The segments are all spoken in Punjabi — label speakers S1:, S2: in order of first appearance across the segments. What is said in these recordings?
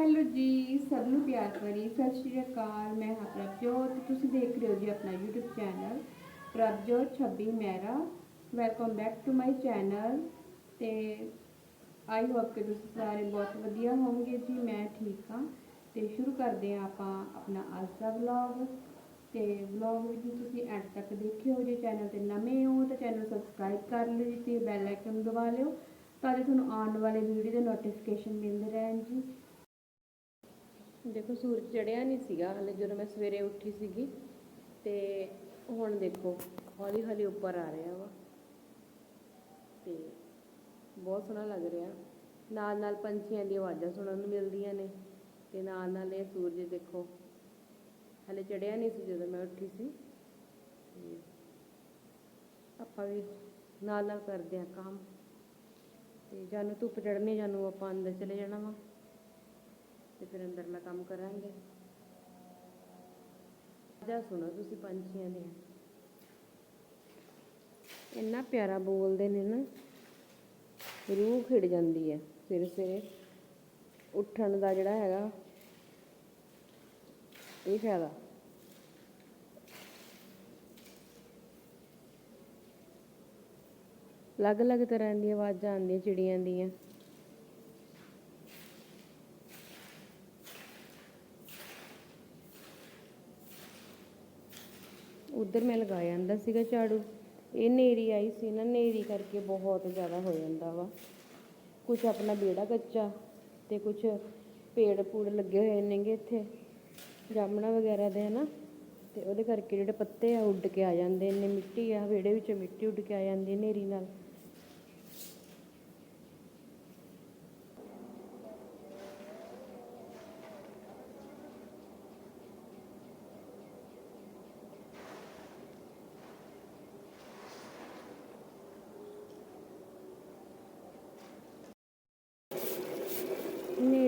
S1: ਹੈਲੋ ਜੀ, ਸਭ ਨੂੰ ਪਿਆਰ ਭਰੀ ਸਤਿ ਸ਼੍ਰੀ ਅਕਾਲ, ਮੈਂ ਹਾਂ ਪ੍ਰਭਜੋਤ, ਤੁਸੀਂ ਦੇਖ ਰਹੇ ਹੋ ਜੀ ਆਪਣਾ YouTube channel Prabhjot 26 ਮੈਰਾ। Welcome back to my channel ਤੇ ਆਈ ਹੋਪ ਕਿ ਤੁਸੀਂ ਸਾਰੇ ਬਹੁਤ ਵਧੀਆ ਹੋਵੋਗੇ ਜੀ, ਮੈਂ ਠੀਕ ਹਾਂ। ਤੇ ਸ਼ੁਰੂ ਕਰਦੇ ਹਾਂ ਆਪਾਂ ਆਪਣਾ ਅੱਜ ਦਾ ਵਲੌਗ ਤੇ ਵਲੌਗ ਵਿੱਚ ਤੁਸੀਂ ਐਂਡ ਤੱਕ ਦੇਖਿਓ ਜੇ ਚੈਨਲ ਤੇ ਨਵੇਂ ਹੋ ਤਾਂ ਚੈਨਲ ਸਬਸਕ੍ਰਾਈਬ ਕਰ ਲਿਓ ਜੀ ਤੇ ਬੈਲ ਆਈਕਨ ਦਬਾ ਲਿਓ ਤਾਂ ਜੋ ਤੁਹਾਨੂੰ ਆਉਣ ਵਾਲੇ ਵੀਡੀਓ ਦੇ ਨੋਟੀਫਿਕੇਸ਼ਨ ਮਿਲਦੇ ਰਹਿਣ ਜੀ। ਦੇਖੋ ਸੂਰਜ ਚੜਿਆ ਨਹੀਂ ਸੀਗਾ ਹਲੇ ਜਦੋਂ ਮੈਂ ਸਵੇਰੇ ਉੱਠੀ ਸੀਗੀ ਤੇ ਹੁਣ ਦੇਖੋ ਹੌਲੀ ਹੌਲੀ ਉੱਪਰ ਆ ਰਿਹਾ ਵਾ ਤੇ ਬਹੁਤ ਸੋਹਣਾ ਲੱਗ ਰਿਹਾ। ਨਾਲ ਨਾਲ ਪੰਛੀਆਂ ਦੀ ਆਵਾਜ਼ਾਂ ਸੁਣਨ ਨੂੰ ਮਿਲਦੀਆਂ ਨੇ ਤੇ ਨਾਲ ਨਾਲ ਇਹ ਸੂਰਜ ਦੇਖੋ ਹਲੇ ਚੜਿਆ ਨਹੀਂ ਸੀ ਜਦੋਂ ਮੈਂ ਉੱਠੀ ਸੀ। ਤੇ ਆਪਾਂ ਵੀ ਨਾਲ ਨਾਲ ਕਰਦੇ ਆ ਕੰਮ। ਤੇ ਜਾਨੂੰ ਧੁੱਪ ਚੜ੍ਹਨੀ ਜਾਨੂੰ ਆਪਾਂ ਅੰਦਰ ਚਲੇ ਜਾਣਾ ਵਾ। ਤੇ ਫਿਰ ਅੰਦਰ ਕੰਮ ਕਰਾਂਗੇ। ਜਾ ਸੁਣੋ ਤੁਸੀਂ ਪੰਛੀਆਂ ਦੇ। ਇੰਨਾ ਪਿਆਰਾ ਬੋਲਦੇ ਨੇ ਨਾ, ਰੂਹ ਖਿੜ ਜਾਂਦੀ ਹੈ ਸਵੇਰੇ ਸਵੇਰੇ ਉੱਠਣ ਦਾ ਜਿਹੜਾ ਹੈਗਾ, ਇਹ ਫਾਇਦਾ। ਅਲੱਗ-ਅਲੱਗ ਤਰ੍ਹਾਂ ਦੀਆਂ ਆਵਾਜ਼ਾਂ ਆਉਂਦੀਆਂ, ਚਿੜੀਆਂ ਦੀਆਂ। ਉਧਰ ਮੈਂ ਲਗਾਇਆ ਜਾਂਦਾ ਸੀਗਾ ਝਾੜੂ। ਇਹ ਨੇਰੀ ਆਈ ਸੀ ਨਾ, ਨੇਰੀ ਕਰਕੇ ਬਹੁਤ ਜ਼ਿਆਦਾ ਹੋ ਜਾਂਦਾ ਵਾ। ਕੁਝ ਆਪਣਾ ਵਿਹੜਾ ਕੱਚਾ ਤੇ ਕੁਝ ਪੇੜ ਪੂੜ ਲੱਗੇ ਹੋਏ ਨੇਗੇ ਇੱਥੇ, ਜਾਮਣਾ ਵਗੈਰਾ ਦੇ, ਹਨਾ। ਤੇ ਉਹਦੇ ਕਰਕੇ ਜਿਹੜੇ ਪੱਤੇ ਆ, ਉੱਡ ਕੇ ਆ ਜਾਂਦੇ ਨੇ, ਮਿੱਟੀ ਆ, ਵਿਹੜੇ ਵਿੱਚ ਮਿੱਟੀ ਉੱਡ ਕੇ ਆ ਜਾਂਦੀ ਨੇਰੀ ਨਾਲ।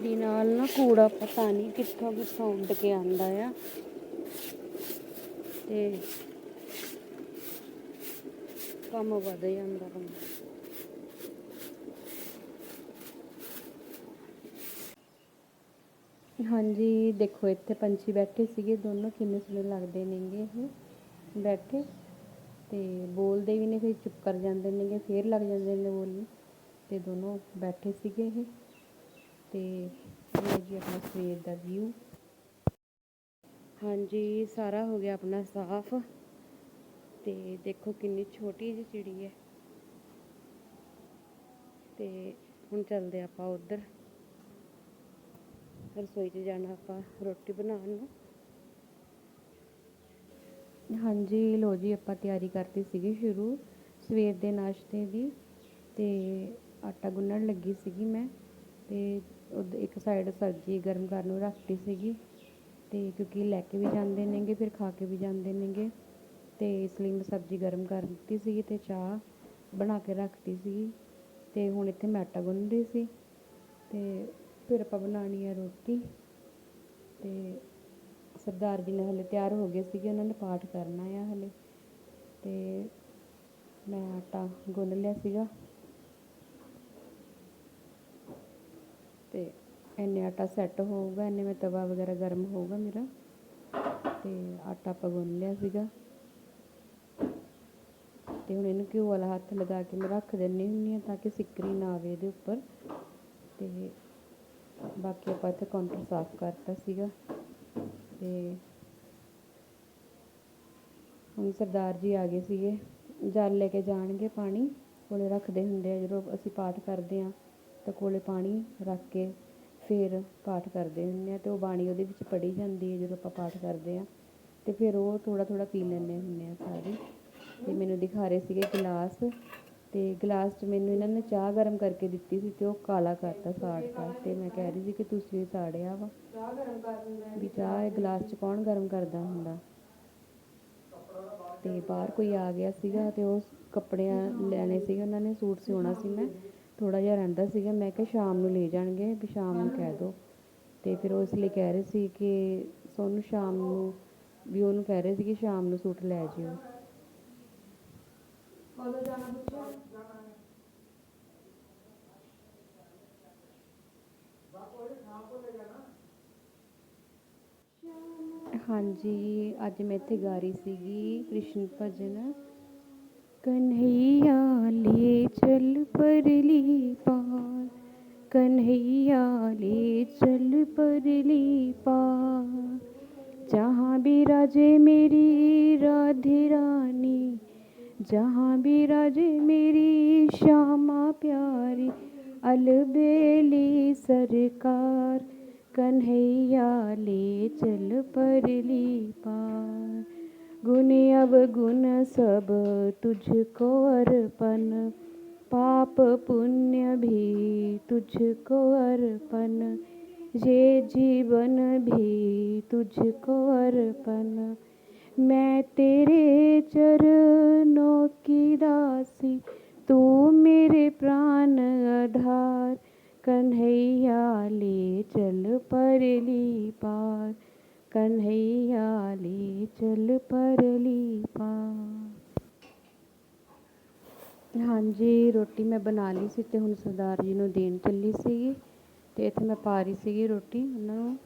S1: ਹਨੇਰੀ ਨਾਲ ਨਾ ਕੂੜਾ ਪਤਾ ਨਹੀਂ ਕਿੱਥੋਂ ਕਿੱਥੋਂ ਉੱਡ ਕੇ ਆਂਦਾ ਆ। ਤੇ ਕੰਮ ਵਧ ਜਾਂਦਾ ਵਾ ਹਾਂਜੀ, ਦੇਖੋ ਇੱਥੇ ਪੰਛੀ ਬੈਠੇ ਸੀਗੇ, ਦੋਨੋਂ ਕਿੰਨੇ ਸੋਹਣੇ ਲੱਗਦੇ ਨੇਗੇ ਇਹ। ਬੈਠੇ ਤੇ ਬੋਲਦੇ ਵੀ ਨੇ, ਫਿਰ ਚੁੱਪ ਕਰ ਜਾਂਦੇ ਨੇਗੇ, ਫੇਰ ਲੱਗ ਜਾਂਦੇ ਨੇ ਬੋਲਣ। ਤੇ ਦੋਨੋਂ ਬੈਠੇ ਸੀਗੇ ਇਹ। ਤੇ ਇਹ ਜੀ ਆਪਣਾ ਸਵੇਰ ਦਾ ਵਿਊ ਹਾਂਜੀ, ਸਾਰਾ ਹੋ ਗਿਆ ਆਪਣਾ ਸਾਫ਼। ਤੇ ਦੇਖੋ ਕਿੰਨੀ ਛੋਟੀ ਜਿਹੀ ਚਿੜੀ ਹੈ। ਤੇ ਹੁਣ ਚੱਲਦੇ ਆਪਾਂ ਉਧਰ। ਰਸੋਈ 'ਚ ਜਾਣਾ ਆਪਾਂ ਰੋਟੀ ਬਣਾਉਣ ਨੂੰ। ਹਾਂਜੀ ਲੋ ਜੀ ਆਪਾਂ ਤਿਆਰੀ ਕਰਤੀ ਸੀਗੀ ਸ਼ੁਰੂ। ਸਵੇਰ ਦੇ ਨਾਸ਼ਤੇ ਦੀ ਤੇ ਆਟਾ ਗੁੰਨਣ ਲੱਗੀ ਸੀਗੀ ਮੈਂ। ਅਤੇ ਉਦ ਇੱਕ ਸਾਈਡ ਸਬਜ਼ੀ ਗਰਮ ਕਰਨ ਨੂੰ ਰੱਖਤੀ ਸੀਗੀ ਅਤੇ ਕਿਉਂਕਿ ਲੈ ਕੇ ਵੀ ਜਾਂਦੇ ਨੇਗੇ, ਫਿਰ ਖਾ ਕੇ ਵੀ ਜਾਂਦੇ ਨੇਗੇ ਅਤੇ ਇਸ ਲਈ ਮੈਂ ਸਬਜ਼ੀ ਗਰਮ ਕਰ ਦਿੱਤੀ ਸੀਗੀ ਅਤੇ ਚਾਹ ਬਣਾ ਕੇ ਰੱਖਤੀ ਸੀਗੀ ਅਤੇ ਹੁਣ ਇੱਥੇ ਮੈਂ ਆਟਾ ਗੁੰਨ ਰਹੀ ਸੀ ਅਤੇ ਫਿਰ ਆਪਾਂ ਬਣਾਉਣੀ ਹੈ ਰੋਟੀ ਅਤੇ ਸਰਦਾਰ ਜੀ ਨੇ ਹਲੇ ਤਿਆਰ ਹੋ ਗਏ ਸੀਗੇ, ਉਹਨਾਂ ਨੇ ਪਾਠ ਕਰਨਾ ਆ ਹਲੇ ਅਤੇ ਮੈਂ ਆਟਾ ਗੁੰਨ ਲਿਆ ਸੀਗਾ। ਤੇ ਇੰਨੇ ਆਟਾ ਸੈੱਟ ਹੋਊਗਾ, ਇੰਨੇ ਮੈਂ ਤਵਾ ਵਗੈਰਾ ਗਰਮ ਹੋਊਗਾ ਮੇਰਾ। ਤੇ ਆਟਾ ਆਪਾਂ ਗੁੰਨ ਲਿਆ ਸੀਗਾ। ਤੇ ਹੁਣ ਇਹਨੂੰ ਘਿਓ ਵਾਲਾ ਹੱਥ ਲਗਾ ਕੇ ਮੈਂ ਰੱਖ ਦਿੰਨੀ ਹੁੰਨੀ ਆ ਤਾਂ ਕਿ ਸਿੱਕਰੀ ਨਾ ਆਵੇ ਇਹਦੇ ਉੱਪਰ। ਤੇ ਬਾਕੀ ਆਪਾਂ ਇੱਥੇ ਕਾਊਂਟਰ ਸਾਫ਼ ਕਰਤਾ ਸੀਗਾ। ਤੇ ਹੁਣ ਸਰਦਾਰ ਜੀ ਆ ਗਏ ਸੀਗੇ। ਜਲ ਲੈ ਕੇ ਜਾਣਗੇ ਪਾਣੀ, ਕੋਲੇ ਰੱਖਦੇ ਹੁੰਦੇ ਆ ਜਦੋਂ ਅਸੀਂ ਪਾਠ ਕਰਦੇ ਆ। ਤਾਂ ਕੋਲੇ ਪਾਣੀ ਰੱਖ ਕੇ ਫਿਰ ਪਾਠ ਕਰਦੇ ਹੁੰਦੇ ਹਾਂ ਅਤੇ ਉਹ ਬਾਣੀ ਉਹਦੇ ਵਿੱਚ ਪੜ੍ਹੀ ਜਾਂਦੀ ਹੈ ਜਦੋਂ ਆਪਾਂ ਪਾਠ ਕਰਦੇ ਹਾਂ। ਅਤੇ ਫਿਰ ਉਹ ਥੋੜ੍ਹਾ ਥੋੜ੍ਹਾ ਪੀ ਲੈਂਦੇ ਹੁੰਦੇ ਹਾਂ ਸਾਰੇ। ਅਤੇ ਮੈਨੂੰ ਦਿਖਾ ਰਹੇ ਸੀਗੇ ਗਿਲਾਸ। ਅਤੇ ਗਿਲਾਸ 'ਚ ਮੈਨੂੰ ਇਹਨਾਂ ਨੇ ਚਾਹ ਗਰਮ ਕਰਕੇ ਦਿੱਤੀ ਸੀ ਅਤੇ ਉਹ ਕਾਲਾ ਕਰਤਾ ਸਾੜਤਾ ਅਤੇ ਮੈਂ ਕਹਿ ਰਹੀ ਸੀ ਕਿ ਤੁਸੀਂ ਸਾੜਿਆ ਵਾ। ਵੀ ਚਾਹ ਇਹ ਗਲਾਸ 'ਚ ਕੌਣ ਗਰਮ ਕਰਦਾ ਹੁੰਦਾ? ਅਤੇ ਬਾਹਰ ਕੋਈ ਆ ਗਿਆ ਸੀਗਾ ਅਤੇ ਉਹ ਕੱਪੜਿਆਂ ਲੈਣੇ ਸੀਗੇ, ਉਹਨਾਂ ਨੇ ਸੂਟ ਸਿਉਣਾ ਸੀ ਮੈਂ। ਥੋੜਾ ਜਿਹਾ ਰਹਿੰਦਾ ਸੀਗਾ ਮੈਂ ਕਿਹਾ ਸ਼ਾਮ ਨੂੰ ਲੈ ਜਾਣਗੇ ਵੀ ਸ਼ਾਮ ਨੂੰ ਕਹਿ ਦਿਓ ਤੇ ਫਿਰ ਉਹ ਇਸ ਲਈ ਕਹਿ ਰਹੇ ਸੀ ਕਿ ਸੋਨੂੰ ਸ਼ਾਮ ਨੂੰ ਵੀ ਉਹਨੂੰ ਕਹਿ ਰਹੇ ਸੀ ਕਿ ਸ਼ਾਮ ਨੂੰ ਸੂਟ ਲੈ ਜਿਓ।
S2: ਕਦੋਂ ਜਾਣਾ ਪੁੱਛਿਆ?
S1: ਹਾਂਜੀ ਅੱਜ ਮੈਂ ਇੱਥੇ ਗਾ ਰਹੀ ਸੀਗੀ ਕ੍ਰਿਸ਼ਨ ਭਜਨ। कन्हैया ले चल परली पार। कन्हैया ले चल परली पार। जहाँ भी राजे मेरी राधे रानी, जहाँ भी राजे मेरी श्यामा प्यारी, अलबेली सरकार। कन्हैया ले चल परली पार। गुण अवगुण सब तुझको अर्पण। पाप पुण्य भी तुझको अर्पण। ये जीवन भी तुझको अर्पण। मैं तेरे चरणों की दासी, तू मेरे प्राण आधार। कन्हैया ले चल परली पार। कन्हैया ले चल परली पार ਹਾਂਜੀ ਰੋਟੀ ਮੈਂ ਬਣਾ ਲਈ ਸੀ ਤੇ ਹੁਣ ਸਰਦਾਰ ਜੀ ਨੂੰ ਦੇਣ ਚੱਲੀ ਸੀਗੀ ਤੇ ਇੱਥੇ ਮੈਂ ਪਾ ਰਹੀ ਸੀਗੀ ਰੋਟੀ ਉਹਨਾਂ ਨੂੰ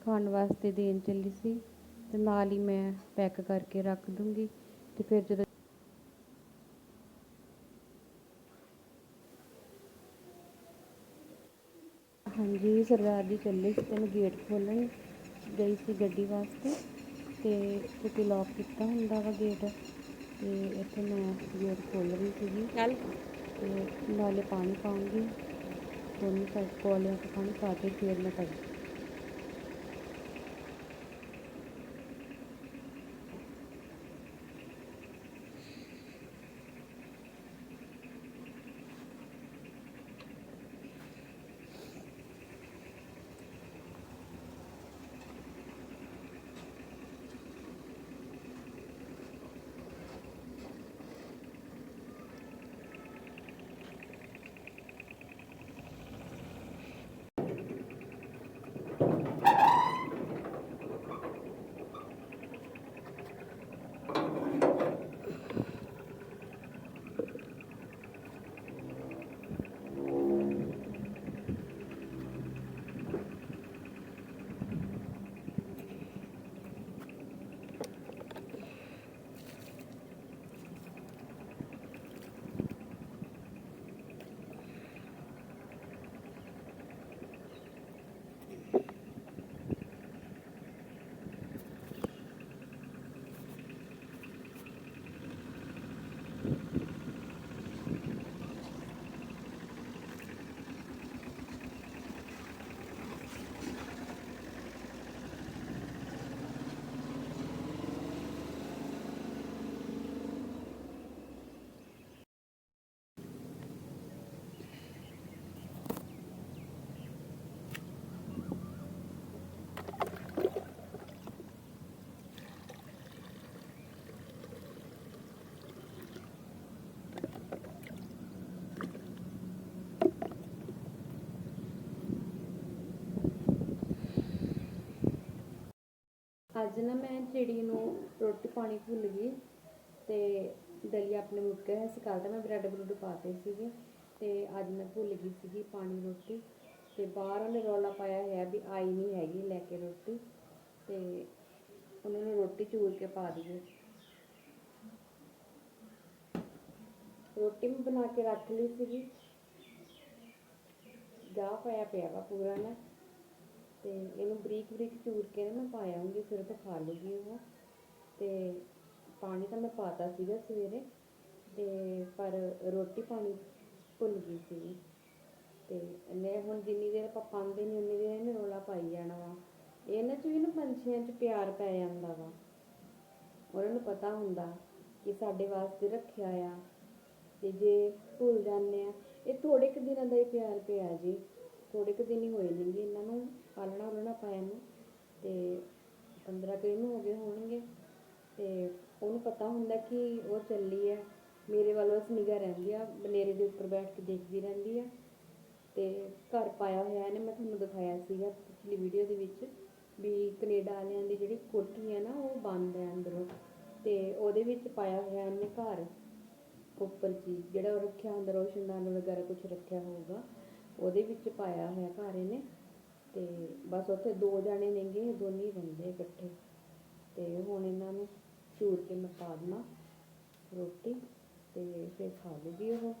S1: ਖਾਣ ਵਾਸਤੇ ਦੇਣ ਚੱਲੀ ਸੀ ਤੇ ਨਾਲ ਹੀ ਮੈਂ ਪੈਕ ਕਰਕੇ ਰੱਖ ਦੂੰਗੀ ਤੇ ਫਿਰ ਜਦੋਂ ਹਾਂਜੀ ਸਰਦਾਰ ਜੀ ਚੱਲੇ ਸੀ ਤੇ ਮੈਂ ਗੇਟ ਖੋਲ੍ਹਣ ਗਈ ਸੀ ਗੱਡੀ ਵਾਸਤੇ ਤੇ ਕਿਉਂਕਿ ਲੌਕ ਕੀਤਾ ਹੁੰਦਾ ਵਾ ਗੇਟ ਤੇ ਇੱਥੇ ਮੈਂ ਗੇਟ ਖੋਲ੍ਹ ਰਹੀ ਸੀਗੀ।
S2: ਚੱਲ।
S1: ਤੇ ਨਾਲੇ ਪਾਣੀ ਪਾਉਂਗੀ। ਦੋਨੋਂ ਸਾਈਡ ਕੋਲਿਆਂ 'ਚ ਪਾਣੀ ਪਾ ਕੇ ਫਿਰ ਮੈਂ ਕੱਢ ਅੱਜ ਨਾ ਮੈਂ ਚਿੜੀ ਨੂੰ ਰੋਟੀ ਪਾਣੀ ਭੁੱਲ ਗਈ ਤੇ ਦਲੀਆ ਆਪਣੇ ਮੁੱਕ ਗਿਆ ਸੀ, ਕੱਲ੍ਹ ਤਾਂ ਮੈਂ ਬ੍ਰੈਡ ਬਰੂਡ ਪਾਤੇ ਸੀਗੇ ਤੇ ਅੱਜ ਮੈਂ ਭੁੱਲ ਗਈ ਸੀਗੀ ਪਾਣੀ ਰੋਟੀ ਤੇ ਬਾਹਰ ਉਹਨੇ ਰੌਲਾ ਪਾਇਆ ਹੋਇਆ ਵੀ ਆਈ ਨਹੀਂ ਹੈਗੀ ਲੈ ਕੇ ਰੋਟੀ ਤੇ ਉਹਨਾਂ ਨੂੰ ਰੋਟੀ ਚੂਰ ਕੇ ਪਾ ਦਈਏ ਰੋਟੀ ਮੈਂ ਬਣਾ ਕੇ ਰੱਖ ਲਈ ਸੀਗੀ। ਗਾਹ ਪਾਇਆ ਪਿਆ ਵਾ ਪੂਰਾ ਨਾ। ਤੇ ਇਹਨੂੰ ਬਰੀਕ ਬਰੀਕ ਚੂਰ ਕੇ ਨਾ ਮੈਂ ਪਾ ਫਿਰ ਤਾਂ ਲੂਗੀ ਉਹ। ਤੇ ਪਾਣੀ ਤਾਂ ਮੈਂ ਪਾਤਾ ਸੀਗਾ ਸਵੇਰੇ, ਤੇ ਪਰ ਰੋਟੀ ਪਾਣੀ ਭੁੱਲ ਗਈ ਸੀ ਤੇ ਇਹਨੇ ਹੁਣ ਜਿੰਨੀ ਦੇਰ ਆਪਾਂ ਪਾਉਂਦੇ ਨਹੀਂ, ਉਨੀ ਦੇਰ ਇਹਨੇ ਰੋਲਾ ਪਾਈ ਜਾਣਾ ਵਾ। ਇਹਨਾਂ 'ਚ ਵੀ ਨਾ ਪੰਛੀਆਂ 'ਚ ਪਿਆਰ ਪੈ ਜਾਂਦਾ ਵਾ। ਉਹਨਾਂ ਨੂੰ ਪਤਾ ਹੁੰਦਾ ਕਿ ਸਾਡੇ ਵਾਸਤੇ ਰੱਖਿਆ ਆ, ਤੇ ਜੇ ਭੁੱਲ ਜਾਂਦੇ ਆ, ਇਹ ਥੋੜੇ ਕੁ ਦਿਨਾਂ ਦਾ ਹੀ ਪਿਆਰ ਪਿਆ ਜੀ। ਥੋੜੇ ਕੁ ਦਿਨ ਹੀ ਹੋਏ ਨੇਗੇ ਇਹਨਾਂ ਨੂੰ, ਪਾਲਣਾ ਉਲਣਾ ਪਾਇਆ ਨੂੰ, ਤੇ 15 ਕੁ ਦਿਨ ਹੋ ਗਏ ਹੋਣਗੇ, ਤੇ ਉਹਨੂੰ ਪਤਾ ਹੁੰਦਾ ਕਿ ਉਹ ਚੱਲੀ ਹੈ ਮੇਰੇ ਵੱਲ ਬਸ ਨਿਗਾਹ ਰਹਿੰਦੀ ਆ, ਬਨੇਰੇ ਦੇ ਉੱਪਰ ਬੈਠ ਕੇ ਦੇਖਦੀ ਰਹਿੰਦੀ ਆ, ਤੇ ਘਰ ਪਾਇਆ ਹੋਇਆ ਇਹਨੇ, ਮੈਂ ਤੁਹਾਨੂੰ ਦਿਖਾਇਆ ਸੀਗਾ ਪਿਛਲੀ ਵੀਡੀਓ ਦੇ ਵਿੱਚ, ਵੀ ਕੈਨੇਡਾ ਵਾਲਿਆਂ ਦੀ ਜਿਹੜੀ ਕੋਠੀ ਹੈ ਨਾ, ਉਹ ਬੰਦ ਹੈ ਅੰਦਰੋਂ, ਤੇ ਉਹਦੇ ਵਿੱਚ ਪਾਇਆ ਹੋਇਆ ਇਹਨੇ ਘਰ, ਉੱਪਰ ਚੀਜ਼ ਜਿਹੜਾ ਉਹ ਰੱਖਿਆ ਹੁੰਦਾ ਰੋਸ਼ਨਦਾਨ ਵਗੈਰਾ ਕੁਝ ਰੱਖਿਆ ਹੋਊਗਾ ਉਹਦੇ ਵਿੱਚ ਪਾਇਆ ਹੋਇਆ ਘਰ ਇਹਨੇ ਤੇ ਬਸ ਉੱਥੇ ਦੋ ਜਾਣੇ ਨੇਗੇ, ਦੋਨੇ ਰਹਿੰਦੇ ਇਕੱਠੇ। ਤੇ ਹੁਣ ਇਹਨਾਂ ਨੂੰ ਚੂਰ ਕੇ ਮੈਂ ਦੇਣਾ ਰੋਟੀ ਤੇ ਫਿਰ ਖਾ ਲੂਗੀ ਉਹ।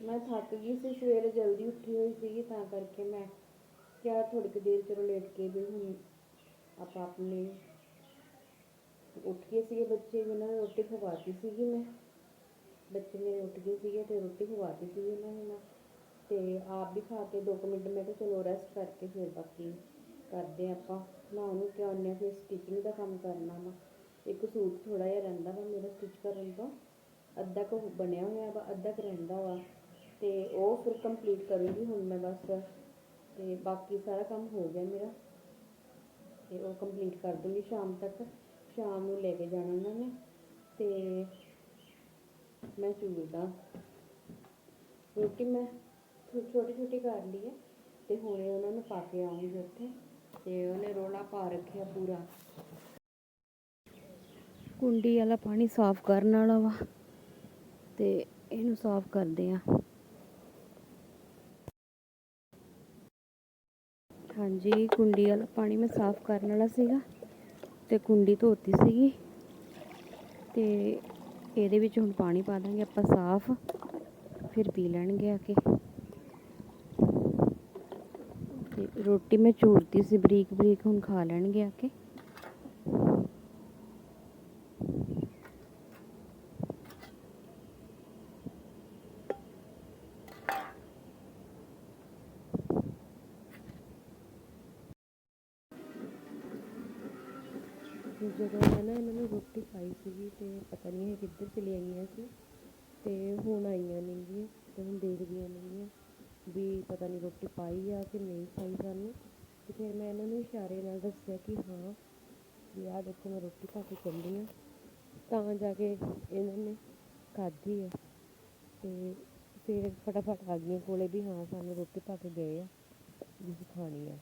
S1: ਮੈਂ ਥੱਕ ਗਈ ਸੀ, ਸਵੇਰੇ ਜਲਦੀ ਉੱਠੀ ਹੋਈ ਸੀਗੀ, ਤਾਂ ਕਰਕੇ ਮੈਂ ਕਿਹਾ ਥੋੜੀ ਕੁ ਦੇਰ ਚਲੋ ਲੇਟ ਕੇ ਵੀ ਹੁਣ ਆਪਾਂ ਆਪਣੇ ਉੱਠ ਗਏ ਸੀਗੇ ਬੱਚੇ, ਉਹਨਾਂ ਨੂੰ ਰੋਟੀ ਖਵਾਤੀ ਸੀਗੀ ਮੈਂ। ਬੱਚੇ ਮੇਰੇ ਉੱਠ ਗਏ ਸੀਗੇ ਤੇ ਰੋਟੀ ਖਵਾਤੀ ਸੀ ਉਹਨਾਂ ਨੇ ਮੈਂ ਤੇ ਆਪ ਵੀ ਖਾ ਕੇ ਦੋ ਕੁ ਮਿੰਟ ਮੈਂ ਕਿਹਾ ਚਲੋ ਰੈਸਟ ਕਰਕੇ ਫਿਰ ਬਾਕੀ ਕਰਦੇ ਹਾਂ ਆਪਾਂ। ਨਾ ਉਹਨੂੰ ਕਿ ਆਉਂਦੇ ਹਾਂ ਫਿਰ ਸਟਿਚਿੰਗ ਦਾ ਕੰਮ ਕਰਨਾ ਵਾ। ਇੱਕ ਸੂਟ ਥੋੜਾ ਜਿਹਾ ਰਹਿੰਦਾ ਵਾ ਮੇਰਾ ਸਟਿਚ ਕਰਨ ਦਾ ਅੱਧਾ ਕੁ ਬਣਿਆ ਹੋਇਆ ਵਾ, ਅੱਧਾ ਕੁ ਰਹਿੰਦਾ ਵਾ। ਤੇ ਉਹ ਫਿਰ ਕੰਪਲੀਟ ਕਰੂੰਗੀ ਹੁਣ ਮੈਂ ਬਸ। ਤੇ ਬਾਕੀ ਸਾਰਾ ਕੰਮ ਹੋ ਗਿਆ ਮੇਰਾ। ਤੇ ਉਹ ਕੰਪਲੀਟ ਕਰ ਦੂੰਗੀ ਸ਼ਾਮ ਤੱਕ। ਸ਼ਾਮ ਨੂੰ ਲੈ ਕੇ ਜਾਣਾ ਉਹਨਾਂ ਨੇ। ਤੇ ਮੈਂ ਚੂਰਦਾ ਰੋਟੀ ਮੈਂ ਛੋਟੀ ਛੋਟੀ ਕਰ ਲਈ ਹੈ ਤੇ ਹੁਣੇ ਉਹਨਾਂ ਨੂੰ ਪਾ ਕੇ ਆਉਂਗੀ ਉੱਥੇ ਤੇ ਉਹਨੇ ਰੋਲਾ ਪਾ ਰੱਖਿਆ ਪੂਰਾ। ਕੁੰਡੀ ਵਾਲਾ ਪਾਣੀ ਸਾਫ਼ ਕਰਨ ਵਾਲਾ ਵਾ ਤੇ ਇਹਨੂੰ ਸਾਫ਼ ਕਰਦੇ ਆ ਹਾਂਜੀ, ਕੁੰਡੀ ਵਾਲਾ ਪਾਣੀ ਮੈਂ ਸਾਫ਼ ਕਰਨ ਵਾਲਾ ਸੀਗਾ ਤੇ ਕੁੰਡੀ ਧੋਤੀ ਸੀਗੀ ਤੇ ਇਹਦੇ ਵਿੱਚ ਹੁਣ ਪਾਣੀ ਪਾ ਦਾਂਗੇ ਆਪਾਂ ਸਾਫ਼ ਫਿਰ ਪੀ ਲੈਣਗੇ ਆ ਕੇ। ਤੇ ਰੋਟੀ ਮੈਂ ਚੂਰਤੀ ਸੀ ਬਰੀਕ ਬਰੀਕ ਹੁਣ ਖਾ ਲੈਣਗੇ ਆ ਕੇ। ਤੇ ਜਦੋਂ ਮੈਂ ਨਾ ਇਹਨਾਂ ਨੂੰ ਰੋਟੀ ਪਾਈ ਸੀਗੀ ਅਤੇ ਪਤਾ ਨਹੀਂ ਇਹ ਕਿੱਧਰ ਚਲੀ ਗਈਆਂ ਸੀ ਅਤੇ ਹੁਣ ਆਈਆਂ ਨੇਗੀਆਂ ਅਤੇ ਹੁਣ ਦੇਖਦੀਆਂ ਨੇਗੀਆਂ ਵੀ ਪਤਾ ਨਹੀਂ ਰੋਟੀ ਪਾਈ ਆ ਕਿ ਨਹੀਂ ਪਾਈ ਸਾਨੂੰ। ਅਤੇ ਫਿਰ ਮੈਂ ਇਹਨਾਂ ਨੂੰ ਇਸ਼ਾਰੇ ਨਾਲ ਦੱਸਿਆ ਕਿ ਹਾਂ ਵੀ ਆਹ ਦੇਖੋ ਮੈਂ ਰੋਟੀ ਪਾ ਕੇ ਚੱਲੀ ਹਾਂ ਤਾਂ ਜਾ ਕੇ ਇਹਨਾਂ ਨੇ ਖਾਧੀ ਆ ਅਤੇ ਫਿਰ ਫਟਾਫਟ ਆ ਗਈਆਂ ਕੋਲੇ ਵੀ ਹਾਂ ਸਾਨੂੰ ਰੋਟੀ ਪਾ ਕੇ ਗਏ ਆ ਵੀ ਖਾਣੀ ਆ।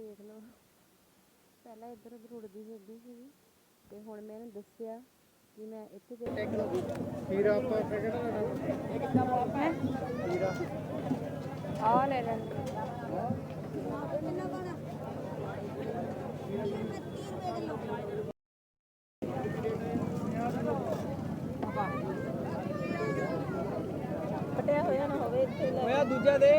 S1: ਦੇਖ ਲਓ। ਪਹਿਲਾਂ ਇੱਧਰ ਉੱਧਰ ਉੜਦੀ ਫਿਰਦੀ ਸੀਗੀ ਤੇ ਹੁਣ ਮੈਂ ਇਹਨੂੰ ਦੱਸਿਆ ਕਿ ਮੈਂ ਇੱਥੇ ਜੇ।
S2: ਹੀਰਾ ਆਪਾਂ ਕਿਹੜਾ ਲੈਣਾ?
S1: ਹੈ?
S2: ਹੀਰਾ
S1: ਆ ਲੈ ਲੈਣ
S2: ਹੋਇਆ ਦੂਜਾ ਦੇ।